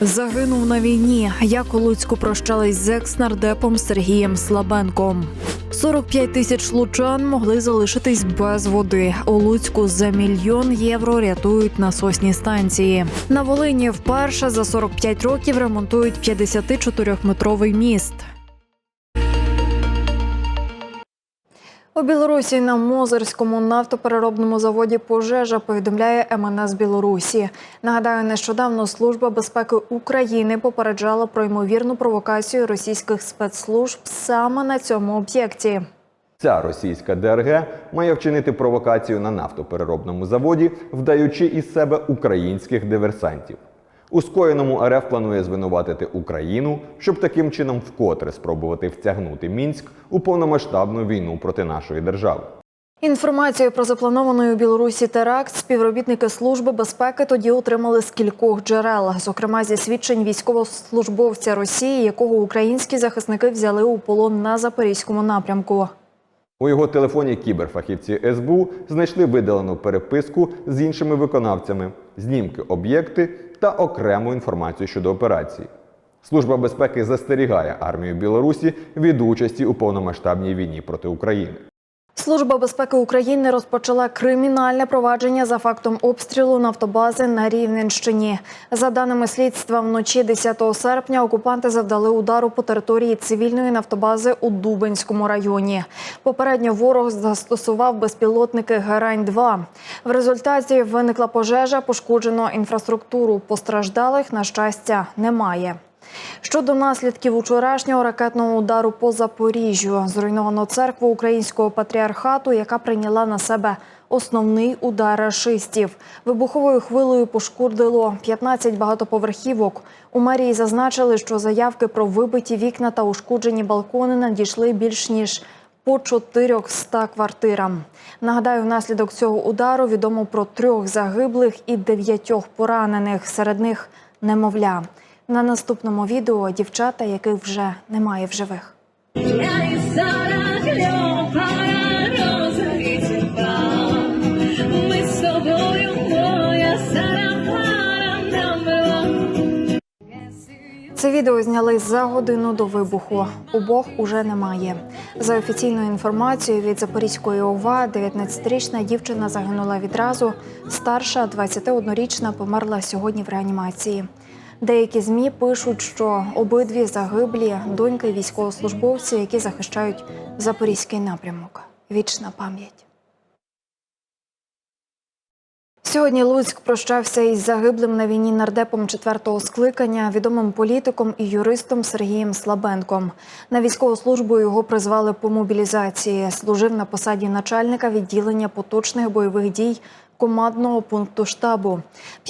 Загинув на війні. Як у Луцьку прощались з екс-нардепом Сергієм Слабенком. 45 тисяч лучан могли залишитись без води. У Луцьку за мільйон євро рятують насосні станції. На Волині вперше за 45 років ремонтують 54-метровий міст. У Білорусі на Мозерському нафтопереробному заводі пожежа повідомляє МНС Білорусі. Нагадаю, нещодавно служба безпеки України попереджала про ймовірну провокацію російських спецслужб саме на цьому об'єкті. Ця російська ДРГ має вчинити провокацію на нафтопереробному заводі, вдаючи із себе українських диверсантів. У скоєному РФ планує звинуватити Україну, щоб таким чином вкотре спробувати втягнути Мінськ у повномасштабну війну проти нашої держави. Інформацію про запланований у Білорусі теракт співробітники служби безпеки тоді отримали з кількох джерел, зокрема зі свідчень військовослужбовця Росії, якого українські захисники взяли у полон на запорізькому напрямку. У його телефоні кіберфахівці СБУ знайшли видалену переписку з іншими виконавцями, знімки об'єкти та окрему інформацію щодо операції. Служба безпеки застерігає армію Білорусі від участі у повномасштабній війні проти України. Служба безпеки України розпочала кримінальне провадження за фактом обстрілу нафтобази на Рівненщині. За даними слідства, вночі 10 серпня окупанти завдали удару по території цивільної нафтобази у Дубенському районі. Попередньо ворог застосував безпілотники Герань-2. В результаті виникла пожежа, пошкоджено інфраструктуру. Постраждалих, на щастя, немає. Щодо наслідків учорашнього ракетного удару по Запоріжжю, зруйновано церкву українського патріархату, яка прийняла на себе основний удар рашистів. Вибуховою хвилею пошкодило 15 багатоповерхівок. У мерії зазначили, що заявки про вибиті вікна та ушкоджені балкони надійшли більш ніж по 400 квартирам. Нагадаю, внаслідок цього удару відомо про трьох загиблих і дев'ятьох поранених. Серед них немовля. На наступному відео дівчата, яких вже немає в живих. Це відео зняли за годину до вибуху. Обох уже немає. За офіційною інформацією від Запорізької ОВА, 19-річна дівчина загинула відразу. Старша, 21-річна, померла сьогодні в реанімації. Деякі змі пишуть, що обидві загиблі доньки військовослужбовці, які захищають запорізький напрямок. Вічна пам'ять. Сьогодні Луцьк прощався із загиблим на війні нардепом четвертого скликання, відомим політиком і юристом Сергієм Слабенком. На військову службу його призвали по мобілізації. Служив на посаді начальника відділення поточних бойових дій командного пункту штабу.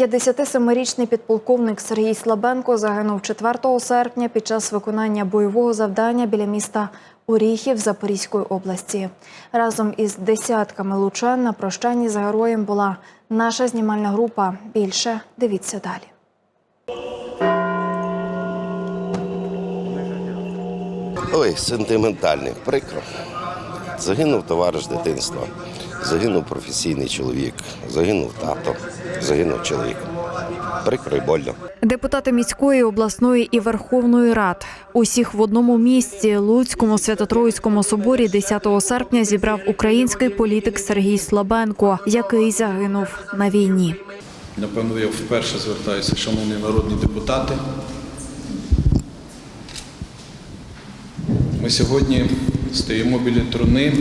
57-річний підполковник Сергій Слабенко загинув 4 серпня під час виконання бойового завдання біля міста Оріхів Запорізької області. Разом із десятками лучан на прощанні з героєм була наша знімальна група. Більше дивіться далі. Ой, сентиментальний, прикро. Загинув товариш дитинства, загинув професійний чоловік, загинув тато, загинув чоловік. Прикро і больно. Депутати міської, обласної і Верховної Рад усіх в одному місці Луцькому Свято-Троїцькому соборі 10 серпня зібрав український політик Сергій Слабенко, який загинув на війні. Напевно, я вперше звертаюся, шановні народні депутати. Ми сьогодні стоїмо біля труни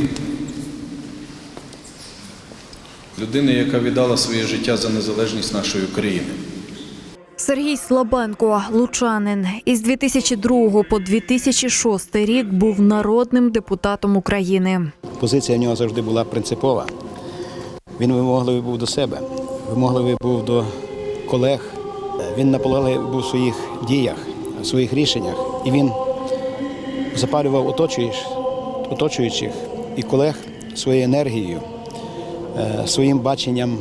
людини, яка віддала своє життя за незалежність нашої України. Сергій Слабенко, лучанин, із 2002 по 2006 рік був народним депутатом України. Позиція в нього завжди була принципова. Він вимогливий був до себе, вимогливий був до колег. Він наполегливий був в своїх діях, в своїх рішеннях. І він запалював оточуюч- оточуючих і колег своєю енергією, своїм баченням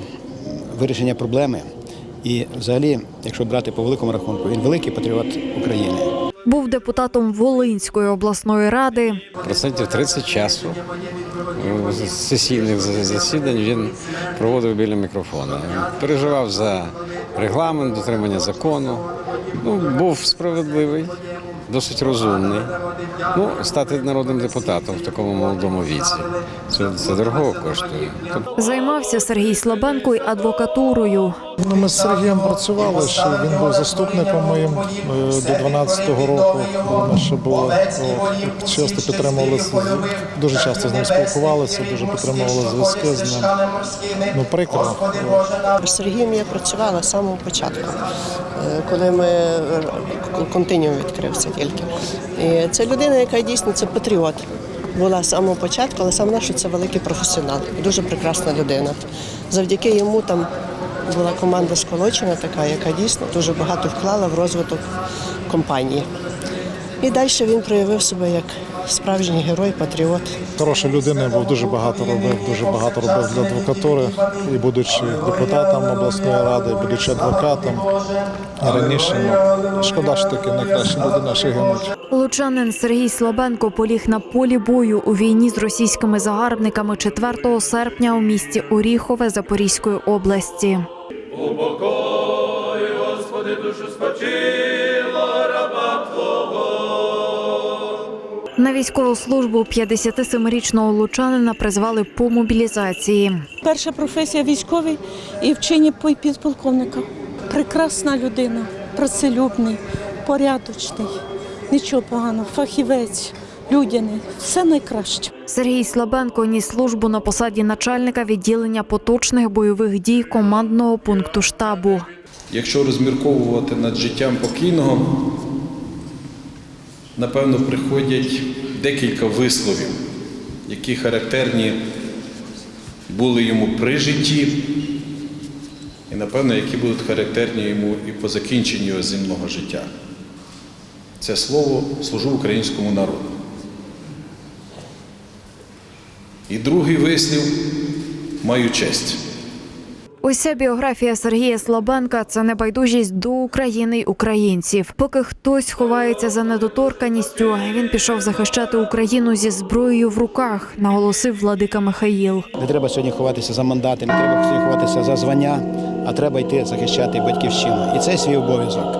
вирішення проблеми. І взагалі, якщо брати по великому рахунку, він великий патріот України. Був депутатом Волинської обласної ради. Процентів 30 часу е, сесійних засідань він проводив біля мікрофона. Переживав за регламент, дотримання закону. Ну, був справедливий, досить розумний. Ну, стати народним депутатом в такому молодому віці. Це, це дорого коштує. Займався Сергій Слабенко й адвокатурою. Ну, ми з Сергієм працювали, ще він був заступником моїм е, до 12-го року. Ми ще були От, часто підтримувалися, дуже часто з ним спілкувалися, дуже підтримували зв'язки з ним. Ну, прикро. З Сергієм я працювала з самого початку, е, коли ми е, континіум відкрився тільки. І це людина, яка дійсно це патріот. Була з самого початку, але саме що це великий професіонал, дуже прекрасна людина. Завдяки йому там була команда сколочена, така, яка дійсно дуже багато вклала в розвиток компанії. І далі він проявив себе як справжній герой, патріот. Хороша людина, був дуже багато робив, дуже багато робив для адвокатури. І будучи депутатом обласної ради, і будучи адвокатом, раніше ну, шкода, що таки найкращі люди наші гинуть. Лучанин Сергій Слабенко поліг на полі бою у війні з російськими загарбниками 4 серпня у місті Оріхове Запорізької області. На військову службу 57-річного лучанина призвали по мобілізації. Перша професія військовий і вчені по- підполковника. Прекрасна людина, працелюбний, порядочний, нічого поганого, фахівець, людяний, все найкраще. Сергій Слабенко ніс службу на посаді начальника відділення поточних бойових дій командного пункту штабу. Якщо розмірковувати над життям покійного, напевно, приходять декілька висловів, які характерні були йому при житті, і, напевно, які будуть характерні йому і по закінченню його земного життя. Це слово служу українському народу. І другий вислів маю честь. Уся біографія Сергія Слабенка це небайдужість до України й українців. Поки хтось ховається за недоторканістю, він пішов захищати Україну зі зброєю в руках, наголосив владика Михаїл. Не треба сьогодні ховатися за мандати, не треба сьогодні ховатися за звання, а треба йти захищати батьківщину. І це свій обов'язок.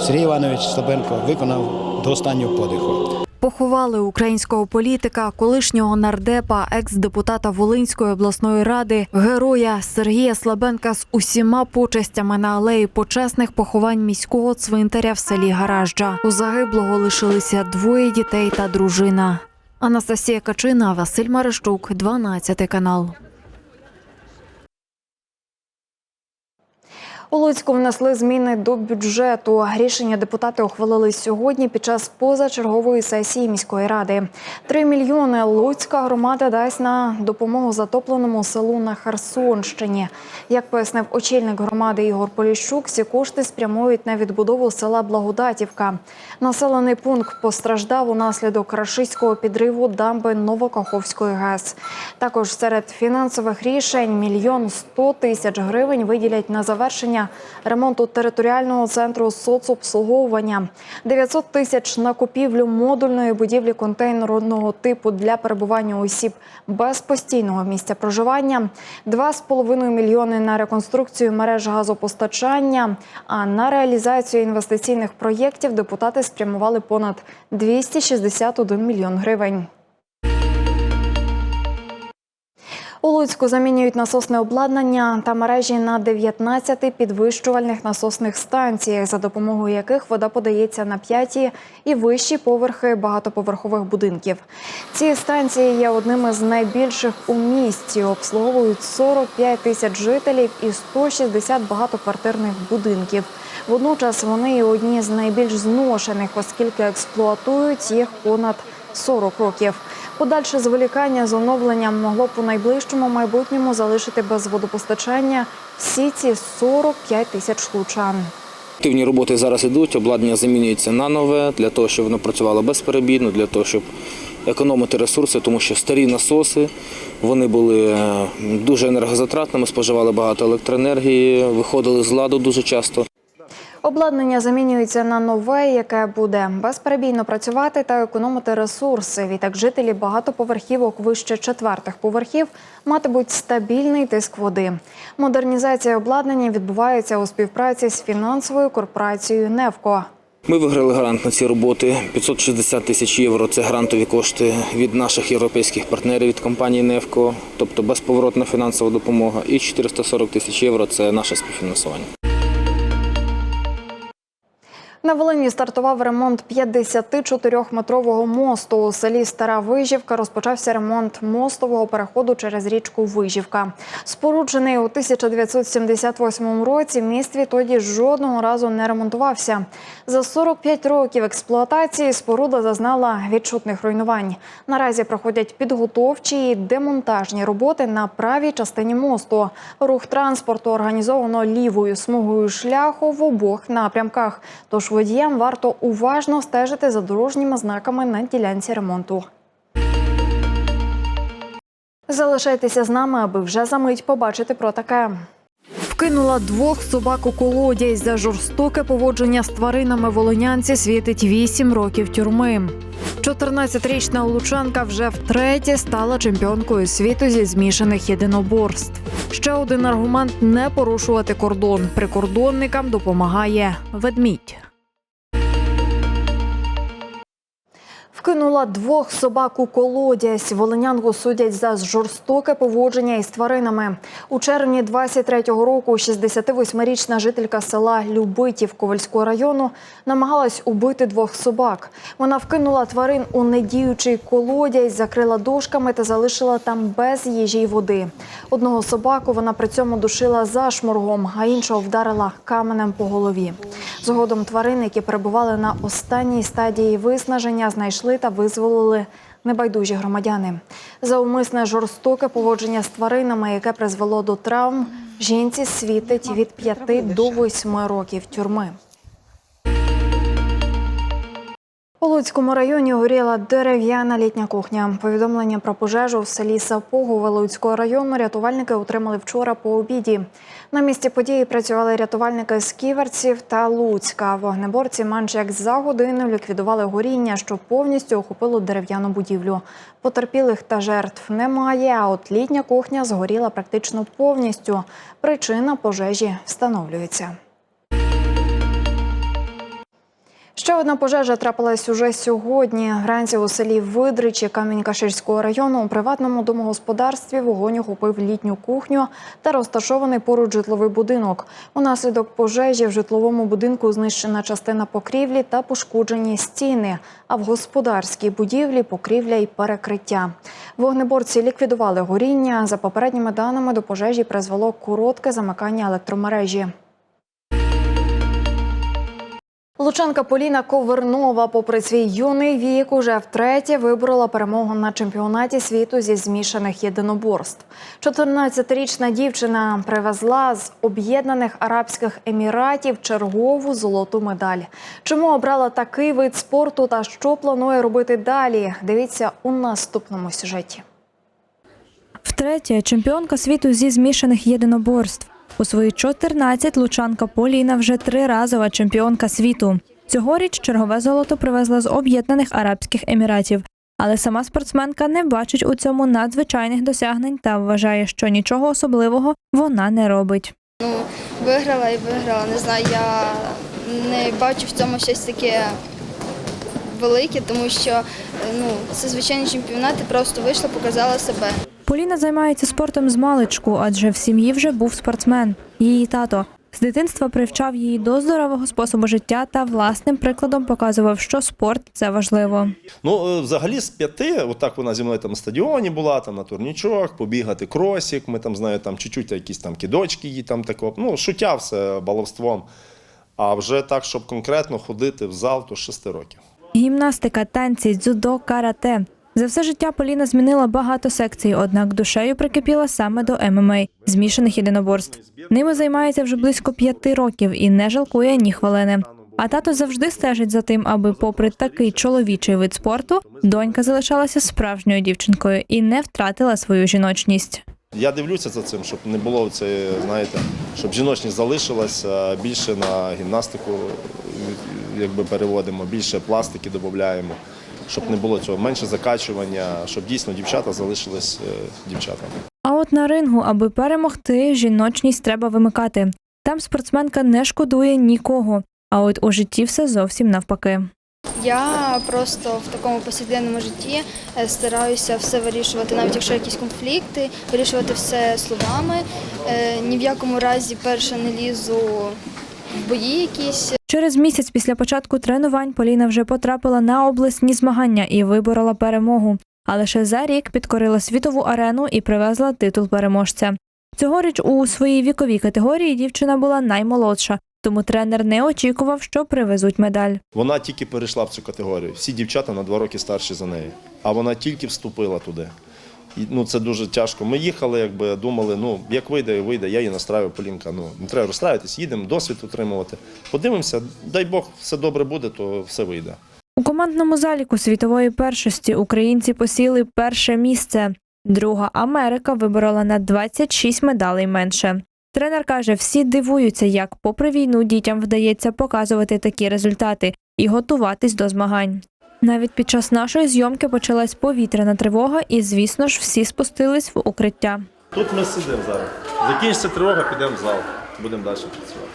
Сергій Іванович Слабенко виконав до останнього подиху. Поховали українського політика, колишнього нардепа, екс-депутата Волинської обласної ради, героя Сергія Слабенка з усіма почестями на алеї почесних поховань міського цвинтаря в селі Гаражджа. У загиблого лишилися двоє дітей та дружина. Анастасія Качина, Василь Марищук, 12 канал. У Луцьку внесли зміни до бюджету. Рішення депутати ухвалили сьогодні під час позачергової сесії міської ради. Три мільйони Луцька громада дасть на допомогу затопленому селу на Херсонщині. Як пояснив очільник громади Ігор Поліщук, ці кошти спрямують на відбудову села Благодатівка. Населений пункт постраждав унаслідок рашистського підриву дамби Новокаховської ГЕС. Також серед фінансових рішень мільйон сто тисяч гривень виділять на завершення ремонту територіального центру соцобслуговування, 900 тисяч на купівлю модульної будівлі контейнерного типу для перебування осіб без постійного місця проживання, 2,5 мільйони на реконструкцію мереж газопостачання. А на реалізацію інвестиційних проєктів депутати спрямували понад 261 мільйон гривень. У Луцьку замінюють насосне обладнання та мережі на 19 підвищувальних насосних станціях, за допомогою яких вода подається на п'яті і вищі поверхи багатоповерхових будинків. Ці станції є одними з найбільших у місті. Обслуговують 45 тисяч жителів і 160 багатоквартирних будинків. Водночас вони і одні з найбільш зношених, оскільки експлуатують їх понад 40 років. Подальше зволікання з оновленням могло б у найближчому майбутньому залишити без водопостачання всі ці 45 тисяч лучан. Активні роботи зараз ідуть, обладнання замінюється на нове для того, щоб воно працювало безперебійно, для того, щоб економити ресурси, тому що старі насоси вони були е, дуже енергозатратними, споживали багато електроенергії, виходили з ладу дуже часто. Обладнання замінюється на нове, яке буде безперебійно працювати та економити ресурси. Відтак жителі багатоповерхівок вище четвертих поверхів матимуть стабільний тиск води. Модернізація обладнання відбувається у співпраці з фінансовою корпорацією «Невко». Ми виграли грант на ці роботи. 560 тисяч євро це грантові кошти від наших європейських партнерів від компанії «Невко», тобто безповоротна фінансова допомога. І 440 тисяч євро це наше співфінансування. На Волині стартував ремонт 54-метрового мосту. У селі Стара Вижівка розпочався ремонт мостового переходу через річку Вижівка. Споруджений у 1978 році, міст відтоді жодного разу не ремонтувався. За 45 років експлуатації споруда зазнала відчутних руйнувань. Наразі проходять підготовчі і демонтажні роботи на правій частині мосту. Рух транспорту організовано лівою смугою шляху в обох напрямках. Тож водіям варто уважно стежити за дорожніми знаками на ділянці ремонту. Залишайтеся з нами, аби вже за мить побачити про таке. Вкинула двох собак у колодязь за жорстоке поводження з тваринами волонянці світить 8 років тюрми. 14-річна лучанка вже втретє стала чемпіонкою світу зі змішаних єдиноборств. Ще один аргумент не порушувати кордон. Прикордонникам допомагає ведмідь. Вкинула двох собак у колодязь. Волинянку судять за жорстоке поводження із тваринами. У червні 23-го року 68-річна жителька села Любитів Ковальського району намагалась убити двох собак. Вона вкинула тварин у недіючий колодязь, закрила дошками та залишила там без їжі й води. Одного собаку вона при цьому душила зашморгом, а іншого вдарила каменем по голові. Згодом тварини, які перебували на останній стадії виснаження, знайшли та визволили небайдужі громадяни. За умисне жорстоке поводження з тваринами, яке призвело до травм, жінці світить від 5 до 8 років тюрми. У Луцькому районі горіла дерев'яна літня кухня. Повідомлення про пожежу в селі Сапогове Луцького району рятувальники отримали вчора по обіді. На місці події працювали рятувальники з Ківерців та Луцька. Вогнеборці менше як за годину ліквідували горіння, що повністю охопило дерев'яну будівлю. Потерпілих та жертв немає. А от літня кухня згоріла практично повністю. Причина пожежі встановлюється. Ще одна пожежа трапилась уже сьогодні. Вранці у селі Видричі Камінь-Каширського району у приватному домогосподарстві вогонь охопив літню кухню та розташований поруч житловий будинок. Унаслідок пожежі в житловому будинку знищена частина покрівлі та пошкоджені стіни. А в господарській будівлі покрівля і перекриття. Вогнеборці ліквідували горіння. За попередніми даними до пожежі призвело коротке замикання електромережі. Лучанка Поліна Ковернова, попри свій юний вік, уже втретє виборола перемогу на чемпіонаті світу зі змішаних єдиноборств. 14-річна дівчина привезла з Об'єднаних Арабських Еміратів чергову золоту медаль. Чому обрала такий вид спорту та що планує робити далі? Дивіться у наступному сюжеті. Втретє, чемпіонка світу зі змішаних єдиноборств. У свої 14 лучанка Поліна вже триразова чемпіонка світу. Цьогоріч чергове золото привезла з Об'єднаних Арабських Еміратів. Але сама спортсменка не бачить у цьому надзвичайних досягнень та вважає, що нічого особливого вона не робить. Ну, виграла і виграла. Не знаю, я не бачу в цьому щось таке велике, тому що е, ну, це звичайні чемпіонати, просто вийшла, показала себе. Поліна займається спортом з маличку, адже в сім'ї вже був спортсмен. Її тато з дитинства привчав її до здорового способу життя та власним прикладом показував, що спорт це важливо. Ну, е, взагалі з п'яти, отак вона зі мною там на стадіоні була, там на турнічок, побігати кросік, ми там, знаю, там чуть-чуть якісь там кидочки їй там тако, ну, шуття все баловством. А вже так, щоб конкретно ходити в зал, то з шести років. Гімнастика, танці, дзюдо, карате. За все життя Поліна змінила багато секцій, однак душею прикипіла саме до ММА – змішаних єдиноборств. Ними займається вже близько п'яти років і не жалкує ні хвилини. А тато завжди стежить за тим, аби, попри такий чоловічий вид спорту, донька залишалася справжньою дівчинкою і не втратила свою жіночність. Я дивлюся за цим, щоб не було це, знаєте, щоб жіночність залишилась, а більше на гімнастику якби переводимо, більше пластики додаємо, щоб не було цього, менше закачування, щоб дійсно дівчата залишились е, дівчатами. А от на рингу, аби перемогти, жіночність треба вимикати. Там спортсменка не шкодує нікого. А от у житті все зовсім навпаки. Я просто в такому повсякденному житті е, стараюся все вирішувати, навіть якщо якісь конфлікти, вирішувати все словами. Е, Ні в якому разі перше не лізу в бої якісь. Через місяць після початку тренувань Поліна вже потрапила на обласні змагання і виборола перемогу. А лише за рік підкорила світову арену і привезла титул переможця. Цьогоріч у своїй віковій категорії дівчина була наймолодша, тому тренер не очікував, що привезуть медаль. Вона тільки перейшла в цю категорію. Всі дівчата на два роки старші за неї. А вона тільки вступила туди. Ну, це дуже тяжко. Ми їхали, якби думали, ну як вийде, вийде. Я її настраю, Полінка. Ну не треба розстраюватись, їдемо, досвід отримувати. Подивимося, дай Бог, все добре буде, то все вийде. У командному заліку світової першості українці посіли перше місце. Друга Америка виборола на 26 медалей менше. Тренер каже, всі дивуються, як попри війну дітям вдається показувати такі результати і готуватись до змагань. Навіть під час нашої зйомки почалась повітряна тривога, і, звісно ж, всі спустились в укриття. Тут ми сидимо зараз. Закінчиться тривога, підемо в зал. Будемо далі працювати.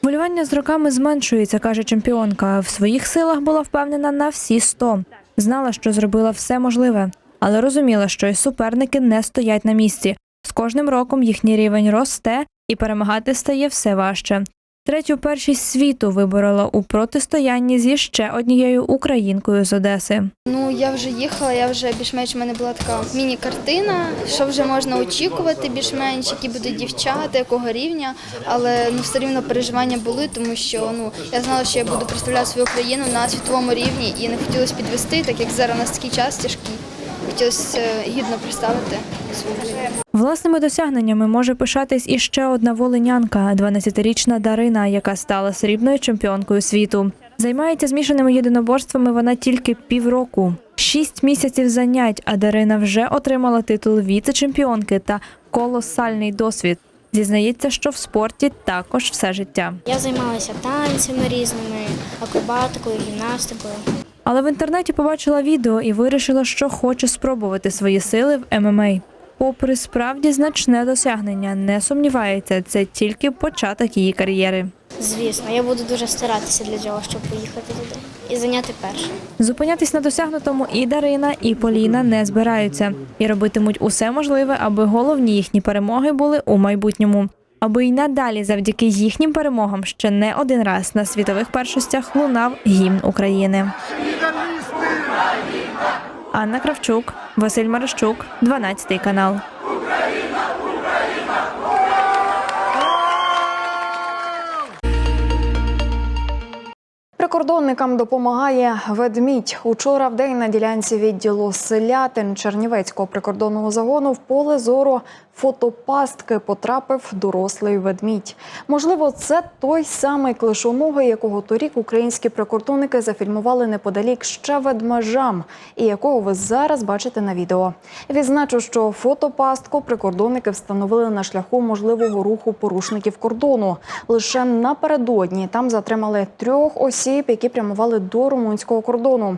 Хвилювання з роками зменшується, каже чемпіонка. В своїх силах була впевнена на всі 100. Знала, що зробила все можливе, але розуміла, що і суперники не стоять на місці. З кожним роком їхній рівень росте і перемагати стає все важче. Третю першість світу виборола у протистоянні зі ще однією українкою з Одеси. Ну я вже їхала, я вже більш-менш в мене була така міні-картина, що вже можна очікувати, більш-менш, які будуть дівчата, якого рівня. Але ну все рівно переживання були, тому що ну я знала, що я буду представляти свою країну на світовому рівні і не хотілося підвести, так як зараз у нас такий час тяжкий. Хотілося е, гідно представити свою. Власними досягненнями може пишатись і ще одна волинянка, 12-річна Дарина, яка стала срібною чемпіонкою світу. Займається змішаними єдиноборствами вона тільки півроку. Шість місяців занять, а Дарина вже отримала титул віце-чемпіонки та колосальний досвід. Зізнається, що в спорті також все життя. Я займалася танцями різними, акробатикою, гімнастикою. Але в інтернеті побачила відео і вирішила, що хоче спробувати свої сили в ММА. Попри справді значне досягнення, не сумнівається, це тільки початок її кар'єри. Звісно, я буду дуже старатися для цього, щоб поїхати туди і зайняти перше. Зупинятись на досягнутому і Дарина, і Поліна не збираються і робитимуть усе можливе, аби головні їхні перемоги були у майбутньому. Аби й надалі, завдяки їхнім перемогам, ще не один раз на світових першостях лунав гімн України. Анна Кравчук, Василь Марищук, 12 канал. Прикордонникам допомагає ведмідь. Учора в день на ділянці відділу селятин Чернівецького прикордонного загону в поле зору фотопастки потрапив дорослий ведмідь. Можливо, це той самий клишоногий, якого торік українські прикордонники зафільмували неподалік ще ведмежам, і якого ви зараз бачите на відео. Відзначу, що фотопастку прикордонники встановили на шляху можливого руху порушників кордону. Лише напередодні там затримали трьох осіб, які прямували до румунського кордону.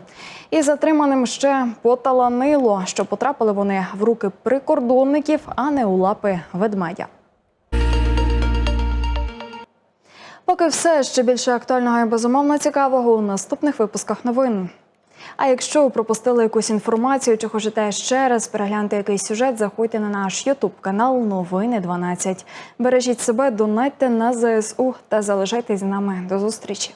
І затриманим ще поталанило, що потрапили вони в руки прикордонників, а не у лапи ведмедя. Поки все ще більше актуального і безумовно цікавого у наступних випусках новин. А якщо пропустили якусь інформацію чи хочете ще раз переглянути якийсь сюжет, заходьте на наш Ютуб канал Новини 12. Бережіть себе, донайте на ЗСУ та залишайтесь з нами. До зустрічі.